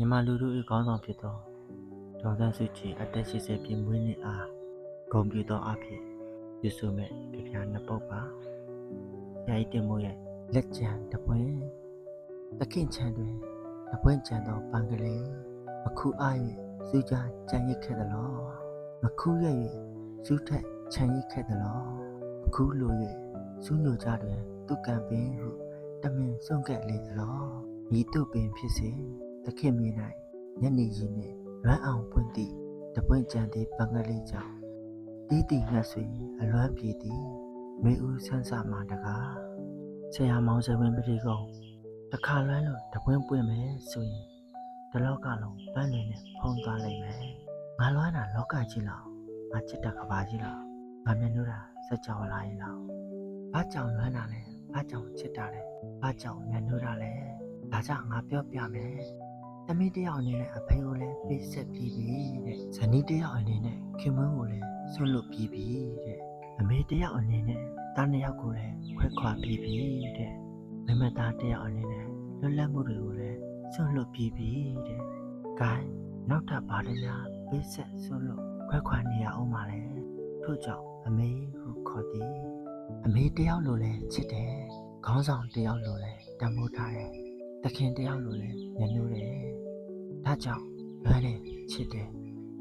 မြန်မာလူထု၏ခေါင်းဆောင်ဖြစ်သောဒေါ်သန်းစုကြည်အသက်80ပြည့်မွေးနေ့အားဂုဏ်ပြုသောအဖြစ်ပြုစုမဲ့ကြပြနှစ်ပုတ်ပါဆရာကြီးတင်မိုးရဲ့လက်ကျန်တပွင့်တခင်ချမ်းတွင်တပွင့်ချမ်းသောပန်းကလေးမခုအား၍စူးကြကြံရစ်ခဲ့သလောမခုရ၍စူးထက်ချမ်းရစ်ခဲ့သလောမခုလို၍စူးညိုကြတွင်သူကံပင်ဟုတမင်ဆုံးခဲ့လေသလောဤသို့ပင်ဖြစ်စေ တခင်မြေ၌ညနေကြီးနှင့်လွမ်းအောင်ပွင့်သည့်တပွင့်ချမ်းသည့်ပန်းကလေးကြောင့်တီးတီငတ်ဆွေအလွမ်းပြေသည်နှွေဦးဆန်းဆမှတကားဆရာမောင်စဝင်းပတိကုံတခါလွမ်းလို့တပွင့်ပွင့်မယ်ဆိုရင်ဒီလောကလုံးပန်းတွေနဲ့ဖုံးသွားလိမ့်မယ်ငါလွမ်းတာလောကကြီးလောက်ငါချစ်တာကဘာကြီးလောက်ငါမျက်နှာတာစက်ကြောလာရင်လောက်ဘာကြောင့်လွမ်းတာလဲဘာကြောင့်ချစ်တာလဲဘာကြောင့်မျက်နှာတာလဲဒါကြောင့်ငါပြောပြမယ် သမီးတစ်ယောက်အနေနဲ့အဖေကိုလည်းပေးဆက်ပြီးပြီတဲ့ဇနီးတစ်ယောက်အနေနဲ့ခင်မွန်းကိုလည်းဆွတ်လွတ်ပြီးပြီတဲ့အမေတစ်ယောက်အနေနဲ့တားနှစ်ယောက်ကိုလည်းခွဲခွာပြီးပြီတဲ့မမသားတစ်ယောက်အနေနဲ့လွတ်လပ်မှုတွေကိုလည်းဆွတ်လွတ်ပြီးပြီတဲ့ gain နောက်ထပ်ဘာတွေများပေးဆက်ဆွတ်လွတ်ခွဲခွာနေရအောင်ပါလဲထို့ကြောင့်အမေဟုခေါ်သည်အမေတစ်ယောက်လိုလဲချစ်တယ်ခေါင်းဆောင်တစ်ယောက်လိုလဲတံမိုးထားတယ်တခင်တစ်ယောက်လိုလဲညှိုးတယ် ဒါကြောင့်လွမ်းတယ်ချစ်တယ်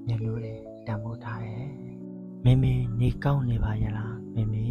ညှိုးတယ်တံမိုးထားတယ်မေမေနေကောင်းနေပါရဲ့လားမေမေ